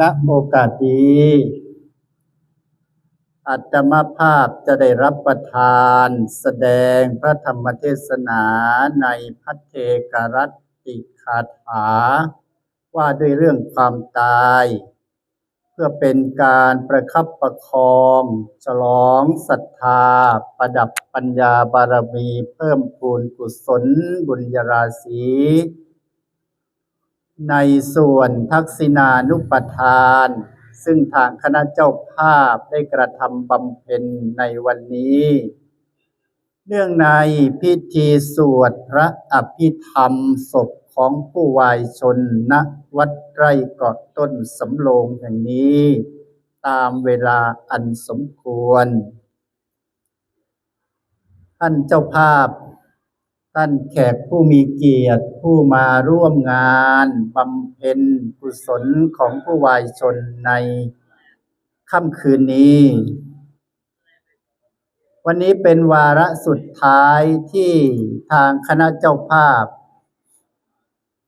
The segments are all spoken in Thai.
ณโอกาสนี้อัตมภาพจะได้รับประทานแสดงพระธรรมเทศนาในพัทเทกรัตติคาถา ว่าด้วยเรื่องความตาย เพื่อเป็นการประคับประคอง ฉลองศรัทธา ประดับปัญญาบารมีเพิ่มพูนกุศลบุญญาราศี ในส่วนทักษิณานุปทาน ซึ่งทางคณะเจ้าภาพได้กระทำบำเพ็ญในวันนี้ เนื่องในพิธีสวดพระอภิธรรมศพของผู้วายชนณวัดไร่เกาะต้นสำโรงแห่งนี้ ตามเวลาอันสมควร ท่านเจ้าภาพ ท่านแขกผู้มีเกียรติผู้มาร่วมงานบำเพ็ญกุศลของผู้วายชนในค่ำคืนนี้ วันนี้เป็นวาระสุดท้ายที่ทางคณะเจ้าภาพ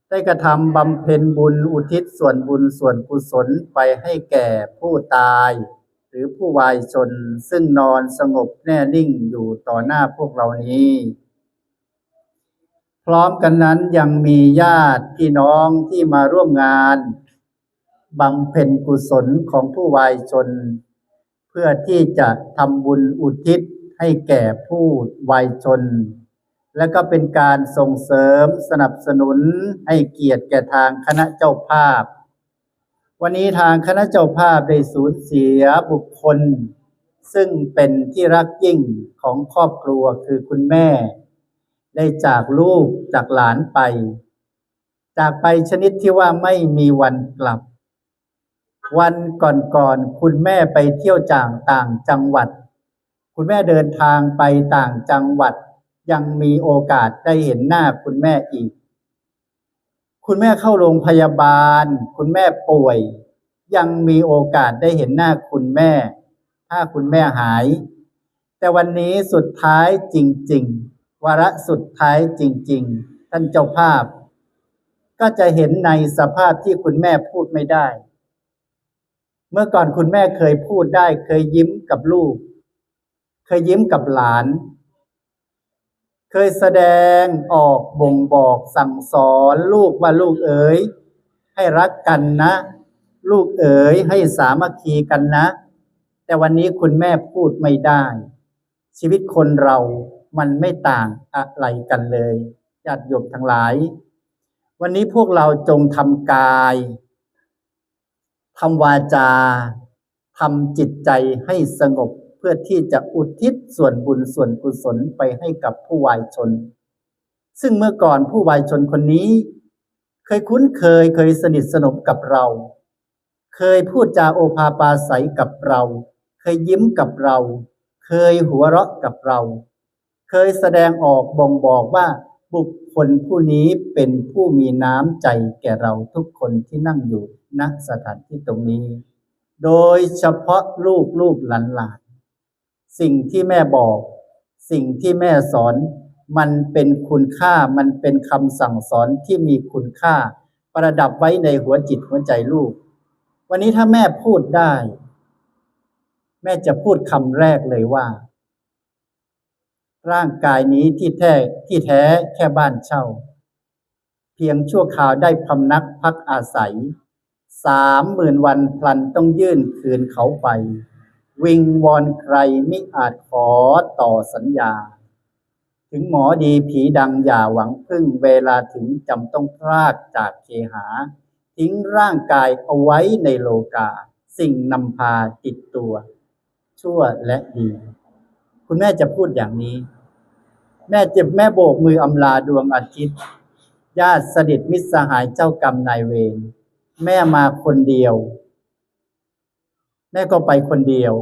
ได้กระทำบำเพ็ญบุญอุทิศส่วนบุญส่วนกุศลไปให้แก่ผู้ตาย หรือผู้วายชนซึ่งนอนสงบแน่นิ่งอยู่ต่อหน้าพวกเรานี้ พร้อมกันนั้นยังมีญาติพี่น้องที่มาร่วมงานบำเพ็ญกุศลของผู้วายชน เพื่อที่จะทำบุญอุทิศให้แก่ผู้วายชน และก็เป็นการส่งเสริมสนับสนุนให้เกียรติแก่ทางคณะเจ้าภาพ วันนี้ทางคณะเจ้าภาพได้สูญเสียบุคคล ซึ่งเป็นที่รักยิ่งของครอบครัวคือคุณแม่ ได้จากลูกจากหลานไป จากไปชนิดที่ว่าไม่มีวันกลับ วันก่อนๆคุณแม่ไปเที่ยวจางต่างจังหวัด คุณแม่เดินทางไปต่างจังหวัด ยังมีโอกาสได้เห็นหน้าคุณแม่อีก คุณแม่เข้าโรงพยาบาล คุณแม่ป่วย ยังมีโอกาสได้เห็นหน้าคุณแม่ ถ้าคุณแม่หาย แต่วันนี้สุดท้ายจริง ๆ วาระสุดท้ายจริง ๆ ท่านเจ้าภาพ ก็จะเห็นในสภาพที่คุณแม่พูดไม่ได้ เมื่อก่อนคุณแม่เคยพูดได้ เคยยิ้มกับลูก เคยยิ้มกับหลาน เคยแสดงออกบ่งบอกสั่งสอนลูกว่าลูกเอ๋ยให้รักกันนะ ลูกเอ๋ยให้สามัคคีกันนะ แต่วันนี้คุณแม่พูดไม่ได้ ชีวิตคนเรา มันไม่ต่างอะไรกันเลยญาติโยมทั้งหลาย วันนี้พวกเราจงทำกายทำวาจาทำจิตใจให้สงบเพื่อที่จะอุทิศส่วนบุญส่วนกุศลไปให้กับผู้วายชน ซึ่งเมื่อก่อนผู้วายชนคนนี้ เคยคุ้นเคยเคยสนิทสนมกับเรา เคยพูดจาโอภาปาศัยกับเรา เคยยิ้มกับเรา เคยหัวเราะกับเรา เคยแสดงออกบ่งบอกว่าบุคคลผู้นี้เป็นผู้มีน้ำใจแก่เราทุกคนที่นั่งอยู่ณสถานที่ตรงนี้ โดยเฉพาะลูกลูกหลานหลานสิ่งที่แม่บอก สิ่งที่แม่สอน มันเป็นคุณค่ามันเป็นคำสั่งสอนที่มีคุณค่า ประดับไว้ในหัวจิตหัวใจลูก วันนี้ถ้าแม่พูดได้ แม่จะพูดคำแรกเลยว่า ร่างกายนี้ที่แท้ที่แท้แค่บ้านเช่า เพียงชั่วคราวได้พำนักพักอาศัยสามหมื่นวันพลันต้องยื่นคืนเขาไป วิงวอนใครไมิอาจขอต่อสัญญา ถึงหมอดีผีดังอย่าหวังพึ่งเวลาถึงจำต้องพรากจากเคหา ทิ้งร่างกายเอาไว้ในโลกา สิ่งนำพาติดตัว ชั่วและดี คุณแม่จะพูดอย่างนี้ แม่เจ็บแม่โบกมืออำลาดวงอาทิตย์ ญาติสนิทมิตรสหายเจ้ากรรมนายเวรแม่มาคนเดียว แม่ก็ไปคนเดียว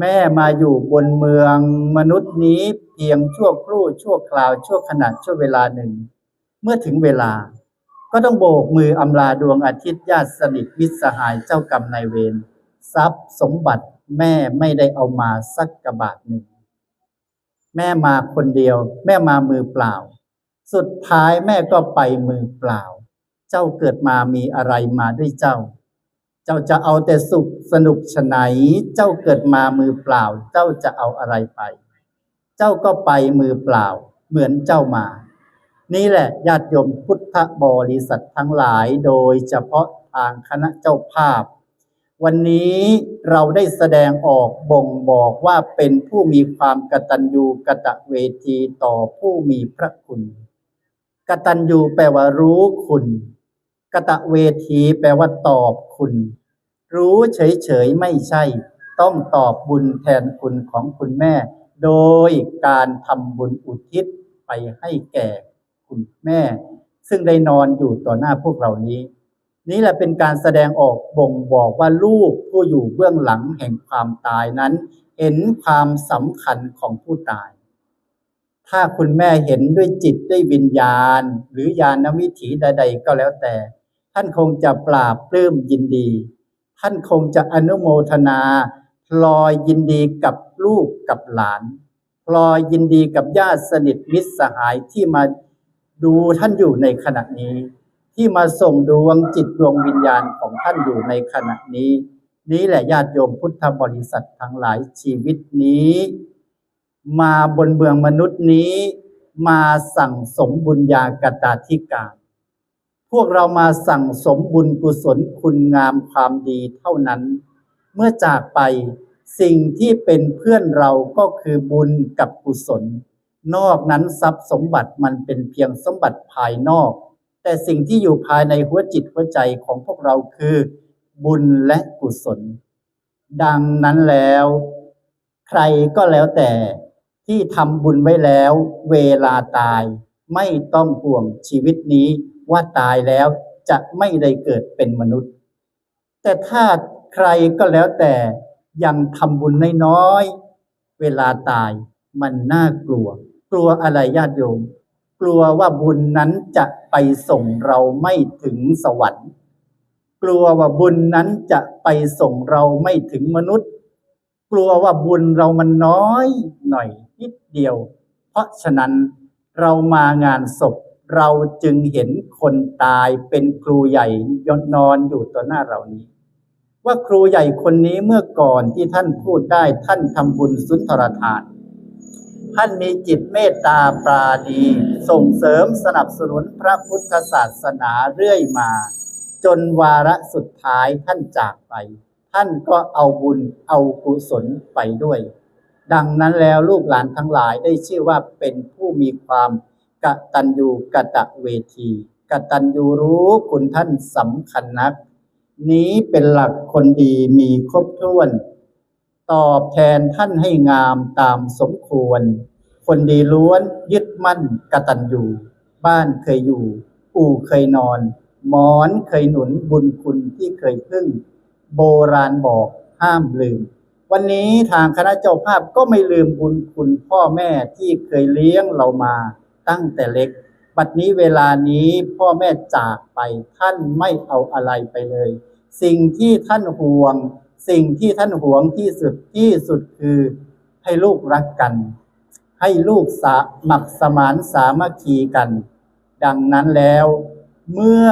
แม่มาอยู่บนเมืองมนุษย์นี้เพียงชั่วครู่ชั่วคราวชั่วขณะชั่วเวลาหนึ่ง เมื่อถึงเวลา ก็ต้องโบกมืออำลาดวงอาทิตย์ญาติสนิทมิตรสหายเจ้ากรรมนายเวรทรัพย์สมบัติแม่ไม่ได้เอามาสักกระบาทหนึ่ง แม่มาคนเดียว แม่มามือเปล่า สุดท้ายแม่ก็ไปมือเปล่า เจ้าเกิดมามีอะไรมาด้วยเจ้า เจ้าจะเอาแต่สุขสนุกฉไหน เจ้าเกิดมามือเปล่า เจ้าจะเอาอะไรไป เจ้าก็ไปมือเปล่า เหมือนเจ้ามา นี่แหละญาติโยมพุทธบริษัททั้งหลายโดยเฉพาะทางคณะเจ้าภาพ วันนี้เราได้แสดงออกบ่งบอกว่าเป็นผู้มีความกตัญญูกตเวทีต่อผู้มีพระคุณ กตัญญูแปลว่ารู้คุณกตเวทีแปลว่าตอบคุณ รู้เฉยๆไม่ใช่ ต้องตอบบุญแทนคุณของคุณแม่ โดยการทำบุญอุทิศไปให้แก่คุณแม่ ซึ่งได้นอนอยู่ต่อหน้าพวกเรานี้ นี่แหละเป็นการแสดงออกบ่งบอกว่าลูกผู้อยู่เบื้องหลังแห่งความตายนั้น เห็นความสำคัญของผู้ตาย ถ้าคุณแม่เห็นด้วยจิตด้วยวิญญาณ หรือญาณวิถีใด ๆ ก็แล้วแต่ ท่านคงจะปราบปลื้มยินดี ท่านคงจะอนุโมทนาพลอยยินดีกับลูกกับหลานพลอยยินดีกับญาติสนิทมิตรสหายที่มาดูท่านอยู่ในขณะนี้ ที่มาส่งดวงจิตดวงวิญญาณของท่านอยู่ในขณะนี้ นี้แหละญาติโยมพุทธบริษัททั้งหลายชีวิตนี้ มาบนเบืองมนุษย์นี้ มาสั่งสมบุญญากตาธิการ พวกเรามาสั่งสมบุญกุศลคุณงามความดีเท่านั้น เมื่อจากไปสิ่งที่เป็นเพื่อนเราก็คือบุญกับกุศล นอกนั้นทรัพย์สมบัติมันเป็นเพียงสมบัติภายนอก แต่สิ่งที่อยู่ภายในหัวจิตหัวใจของพวกเราคือ บุญและกุศล ดังนั้นแล้ว ใครก็แล้วแต่ที่ทำบุญไว้แล้ว เวลาตาย ไม่ต้องห่วงชีวิตนี้ว่าตายแล้วจะไม่ได้เกิดเป็นมนุษย์ แต่ถ้าใครก็แล้วแต่ยังทำบุญน้อยๆเวลาตายมันน่ากลัว กลัวอะไรญาติโยม กลัวว่าบุญนั้นจะไปส่งเราไม่ถึงสวรรค์ กลัวว่าบุญนั้นจะไปส่งเราไม่ถึงมนุษย์ กลัวว่าบุญเรามันน้อยหน่อยนิดเดียว เพราะฉะนั้นเรามางานศพเราจึงเห็นคนตายเป็นครูใหญ่ยนนอนอยู่ต่อหน้าเรานี้ ว่าครูใหญ่คนนี้เมื่อก่อนที่ท่านพูดได้ท่านทำบุญสุนทรทาน ท่านมีจิตเมตตาปราณี ส่งเสริมสนับสนุนพระพุทธศาสนาเรื่อยมา จนวาระสุดท้ายท่านจากไป ท่านก็เอาบุญเอากุศลไปด้วย ดังนั้นแล้วลูกหลานทั้งหลายได้ชื่อว่าเป็นผู้มีความกตัญญูกะตะเวทีกตัญญูรู้คุณท่านสำคัญนัก นี้เป็นหลักคนดีมีครบถ้วน ตอบแทนท่านให้งามตามสมควร คนดีล้วนยึดมั่นกตัญญูบ้านเคยอยู่ อู่เคยนอน หมอนเคยหนุนบุญคุณที่เคยพึ่ง โบราณบอกห้ามลืม วันนี้ทางคณะเจ้าภาพก็ไม่ลืมบุญคุณพ่อแม่ที่เคยเลี้ยงเรามาตั้งแต่เล็ก บัดนี้เวลานี้พ่อแม่จากไปท่านไม่เอาอะไรไปเลย สิ่งที่ท่านห่วง สิ่งที่ท่านหวงที่สุดที่สุดคือให้ลูกรักกัน ให้ลูกสามักสมานสามัคคีกัน ดังนั้นแล้วเมื่อ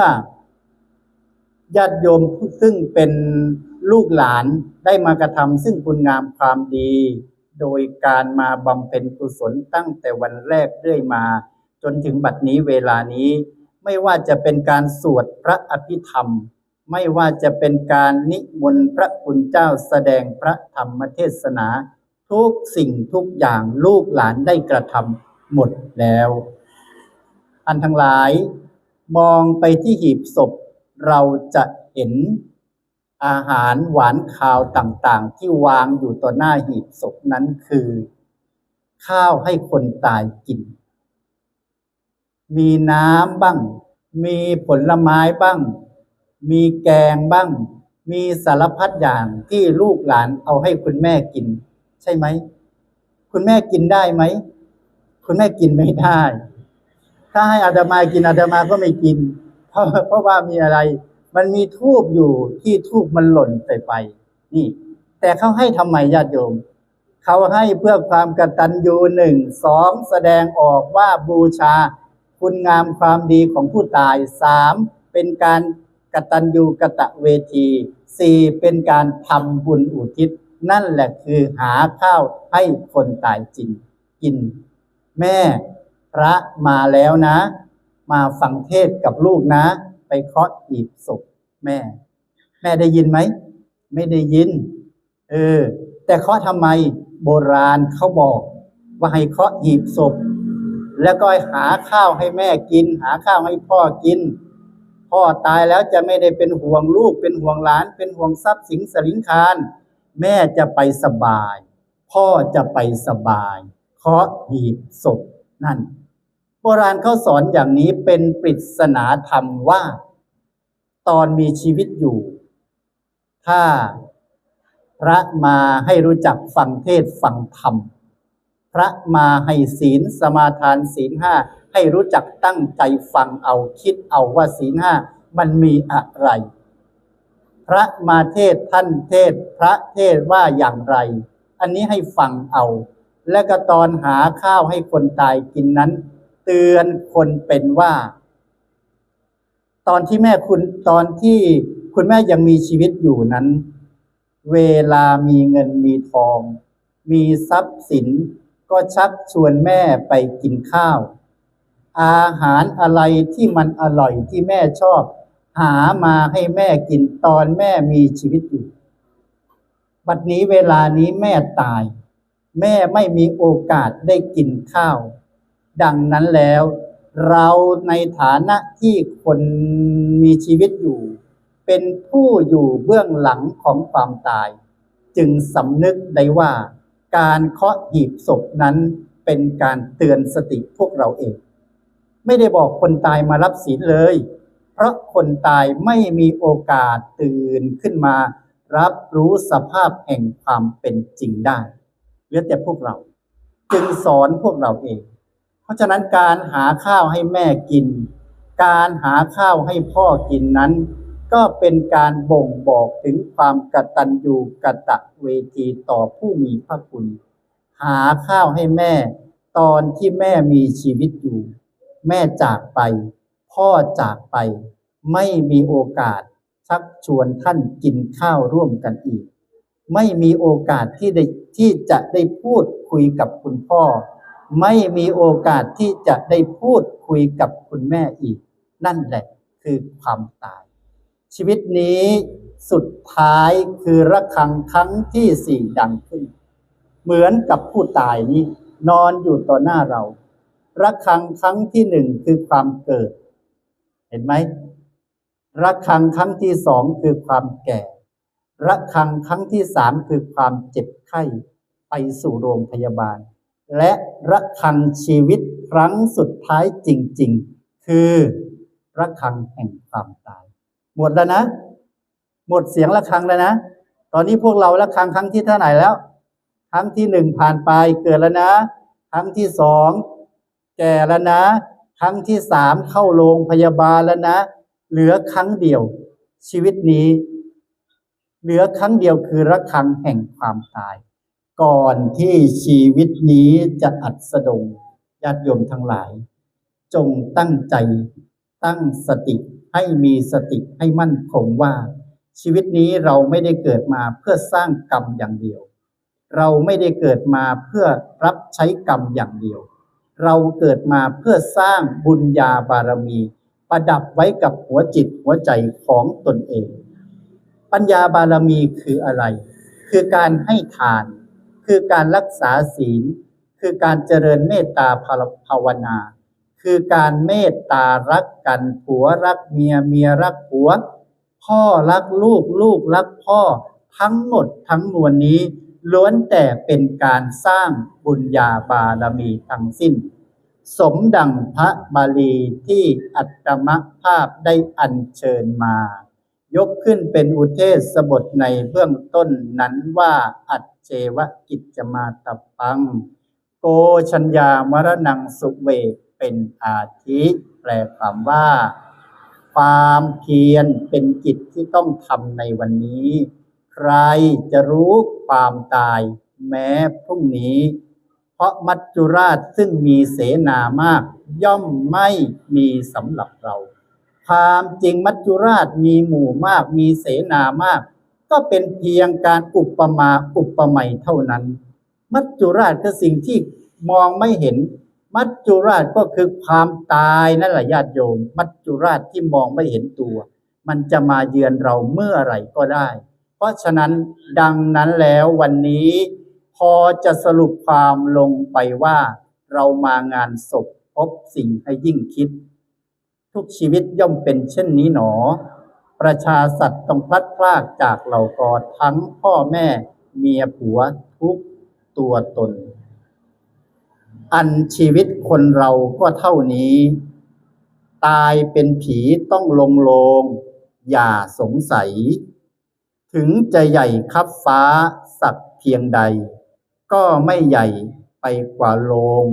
ญาติโยมซึ่งเป็นลูกหลานได้มากระทำซึ่งคุณงามความดี โดยการมาบำเพ็ญกุศลตั้งแต่วันแรกเรื่อยมา จนถึงบัดนี้เวลานี้ ไม่ว่าจะเป็นการสวดพระอภิธรรม ไม่ว่าจะเป็นการนิมนต์พระคุณเจ้าแสดงพระธรรมเทศนา ทุกสิ่งทุกอย่างลูกหลานได้กระทำหมดแล้วอันทั้งหลายมองไปที่หีบศพเราจะเห็นอาหารหวานคาวต่างๆ ที่วางอยู่ต่อหน้าหีบศพนั้นคือ ข้าวให้คนตายกิน มีน้ำบ้าง มีผลไม้บ้าง มีแกงบ้าง มีสารพัดอย่างที่ลูกหลานเอาให้คุณแม่กิน ใช่ไหม คุณแม่กินได้ไหม คุณแม่กินไม่ได้ ถ้าให้อาตมากินอาตมาก็ไม่กิน เพราะเพราะว่ามีอะไร มันมีทูบอยู่ที่ทูบมันหล่นใส่ไป นี่ แต่เขาให้ทำไมญาติโยมเขาให้เพื่อความกตัญญูหนึ่งสองแสดงออกว่าบูชา คุณงามความดีของผู้ตายสามเป็นการ กตัญญูกะตะเวทีสี่เป็นการทำบุญอุทิศ นั่นแหละคือหาข้าวให้คนตายจริงกิน แม่พระมาแล้วนะ มาฟังเทศกับลูกนะ ไปเคาะหีบศพแม่ แม่ได้ยินไหม ไม่ได้ยิน เออ แต่เคาะทำไมโบราณเขาบอก ว่าให้เคาะหีบศพ แล้วก็หาข้าวให้แม่กิน หาข้าวให้พ่อกิน พ่อตายแล้วจะไม่ได้เป็นห่วงลูก เป็นห่วงหลาน เป็นห่วงทรัพย์สินสลิงคารแม่จะไปสบาย พ่อจะไปสบายเคาะหีบศพนั่น โบราณเขาสอนอย่างนี้เป็นปริศนาธรรมว่า ตอนมีชีวิตอยู่ ถ้าพระมาให้รู้จักฟังเทศฟังธรรม พระมาให้ศีลสมาทานศีลห้าให้รู้จักตั้งใจฟังเอาคิดเอาว่าศีลห้ามันมีอะไร พระมาเทศท่านเทศ พระเทศว่าอย่างไร อันนี้ให้ฟังเอา และก็ตอนหาข้าวให้คนตายกินนั้น เตือนคนเป็นว่า ตอนที่แม่คุณตอนที่คุณแม่ยังมีชีวิตอยู่นั้น เวลามีเงินมีทอง มีทรัพย์สิน ก็ชักชวนแม่ไปกินข้าว อาหารอะไรที่มันอร่อยที่แม่ชอบ หามาให้แม่กินตอนแม่มีชีวิตอยู่ บัดนี้เวลานี้แม่ตาย แม่ไม่มีโอกาสได้กินข้าว ดังนั้นแล้วเราในฐานะที่คนมีชีวิตอยู่ เป็นผู้อยู่เบื้องหลังของความตาย จึงสำนึกได้ว่า การเคาะหีบศพนั้นเป็นการเตือนสติพวกเราเอง ไม่ได้บอกคนตายมารับศีลเลย เพราะคนตายไม่มีโอกาสตื่นขึ้นมา รับรู้สภาพแห่งความเป็นจริงได้เหลือแต่พวกเรา จึงสอนพวกเราเอง เพราะฉะนั้นการหาข้าวให้แม่กิน การหาข้าวให้พ่อกินนั้น ก็เป็นการบ่งบอกถึงความกตัญญูกะตะเวทีต่อผู้มีพระคุณ หาข้าวให้แม่ ตอนที่แม่มีชีวิตอยู่ แม่จากไป พ่อจากไป ไม่มีโอกาสชักชวนท่านกินข้าวร่วมกันอีก ไม่มีโอกาสที่ได้ที่จะได้พูดคุยกับคุณพ่อ ไม่มีโอกาสที่จะได้พูดคุยกับคุณแม่อีก นั่นแหละคือความตาย ชีวิตนี้สุดท้ายคือระฆังครั้งที่สี่ดังขึ้น เหมือนกับผู้ตายนี้ นอนอยู่ต่อหน้าเราระฆังครั้งที่หนึ่งคือความเกิด เห็นไหมระฆังครั้งที่สองคือความแก่ระฆังครั้งที่สามคือความเจ็บไข้ไปสู่โรงพยาบาล และระฆังชีวิตครั้งสุดท้ายจริง ๆ คือระฆังแห่งความตาย หมดแล้วนะ หมดเสียงระฆังแล้วนะ ตอนนี้พวกเราระฆังครั้งที่เท่าไหร่แล้ว ครั้งที่หนึ่งผ่านไปเกิดแล้วนะ ครั้งที่สองแก่แล้วนะ ครั้งที่สามเข้าโรงพยาบาลแล้วนะ เหลือครั้งเดียว ชีวิตนี้ เหลือครั้งเดียวคือระฆังแห่งความตาย ก่อนที่ชีวิตนี้จะอัดสดงญาติโยมทั้งหลาย จงตั้งใจตั้งสติ ให้มีสติให้มั่นคงว่า ชีวิตนี้เราไม่ได้เกิดมาเพื่อสร้างกรรมอย่างเดียว เราไม่ได้เกิดมาเพื่อรับใช้กรรมอย่างเดียว เราเกิดมาเพื่อสร้างบุญญาบารมี ประดับไว้กับหัวจิตหัวใจของตนเอง ปัญญาบารมีคืออะไร คือการให้ทาน คือการรักษาศีล คือการเจริญเมตตาภาวนา คือการเมตตารักกันผัวรักเมียเมียรักผัว พ่อรักลูกลูกรักพ่อ ทั้งหมดทั้งมวลนี้ ล้วนแต่เป็นการสร้างบุญญาบารมีทั้งสิ้น สมดังพระบาลีที่อัตมภาพได้อัญเชิญมา ยกขึ้นเป็นอุเทศบทในเบื้องต้นนั้นว่าอัจเจวกิจจมาตปัง โกชัญญามรณังสุเวก เป็นอาทิแปลความว่า ความเพียรเป็นกิจที่ต้องทำในวันนี้ ใครจะรู้ความตายแม้พรุ่งนี้ เพราะมัจจุราชซึ่งมีเสนามาก ย่อมไม่มีสำหรับเราคความจริงมัจจุราชมีหมู่มากมีเสนามาก ก็เป็นเพียงการอุปมาอุปไมยเท่านั้น มัจจุราชคือสิ่งที่มองไม่เห็น มัจจุราชก็คือความตายนั่นแหละญาติโยม มัจจุราชที่มองไม่เห็นตัว มันจะมาเยือนเราเมื่อไหร่ก็ได้ เพราะฉะนั้นดังนั้นแล้ววันนี้ พอจะสรุปความลงไปว่า เรามางานศพพบสิ่งให้ยิ่งคิด ทุกชีวิตย่อมเป็นเช่นนี้หนอ ประชาสัตว์ต้องพลัดพรากจากเหล่ากอทั้งพ่อแม่ เมียผัวทุกตัวตน อันชีวิตคนเราก็เท่านี้ ตายเป็นผีต้องลงโลง อย่าสงสัย ถึงจะใหญ่คับฟ้าสักเพียงใด ก็ไม่ใหญ่ไปกว่าโลง